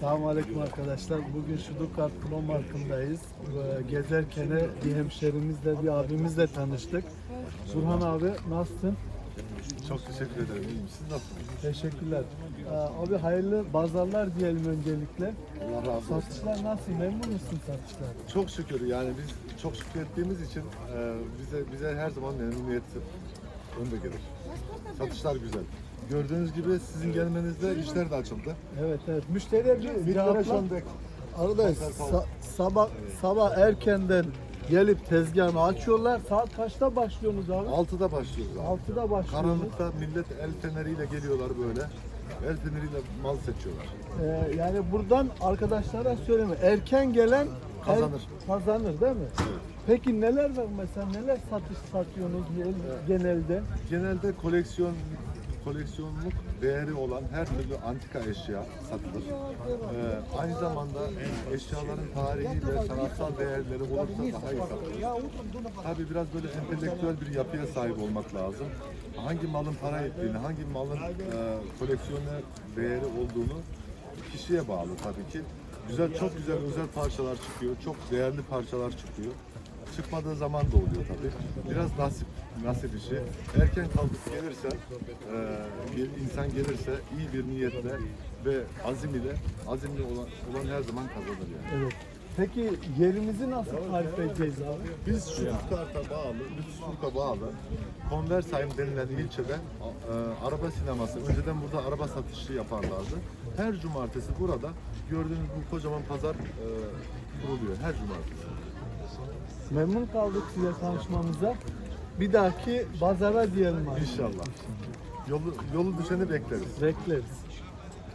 Selamun Aleyküm arkadaşlar. Bugün Şudukart Pro Markı'ndayız. Ee, Gezerken bir hemşerimizle, bir abimizle tanıştık. Burhan abi nasılsın? Çok teşekkür ederim. İyiyim. Siz nasılsınız? Teşekkürler. Ee, Abi hayırlı pazarlar diyelim öncelikle. Allah razı olsun. Satışlar nasıl? Memnun musun satışlar? Çok şükür yani biz çok şükür ettiğimiz için e, bize bize her zaman memnuniyet önde gelir. Satışlar güzel. Gördüğünüz gibi sizin gelmenizde işler de açıldı. Evet evet. Müşteriye bir Bitlere cevapla. şu anda Arkadaş sa- sabah sabah erkenden gelip tezgahını açıyorlar. Saat kaçta başlıyorsunuz abi? 6'da başlıyoruz abi. 6'da başlıyorsunuz. Karanlıkta millet el feneriyle geliyorlar böyle. El feneriyle mal seçiyorlar. Ee, yani buradan arkadaşlara söyleme. Erken gelen er- Kazanır. kazanır değil mi? Peki neler var mesela? Neler satış satıyorsunuz genelde? Genelde koleksiyon koleksiyonluk değeri olan her türlü antika eşya satılır. Ee, aynı zamanda eşyaların tarihi ve sanatsal değerleri olursa daha iyi satılır. Tabii biraz böyle entelektüel bir yapıya sahip olmak lazım. Hangi malın para ettiğini, hangi malın e, koleksiyona değeri olduğunu kişiye bağlı tabii ki. Güzel, çok güzel özel parçalar çıkıyor, çok değerli parçalar çıkıyor. Çıkmadığı zaman da oluyor tabii. Biraz nasip, nasip işi. Erken kalkıp gelirse, e, insan gelirse iyi bir niyetle ve azim ile, azimli olan, olan her zaman kazanır yani. Evet. Peki yerimizi nasıl tarif edeceğiz abi? Biz Stuttgart'a bağlı, Lützburg'a bağlı Konversheim denilen ilçede e, araba sineması, önceden burada araba satışı yaparlardı. Her cumartesi burada gördüğünüz bu kocaman pazar e, kuruluyor. Her cumartesi. Memnun kaldık size tanışmamıza. Bir dahaki pazara diyelim abi. İnşallah. Yolu, yolu düşeni bekleriz. Bekleriz.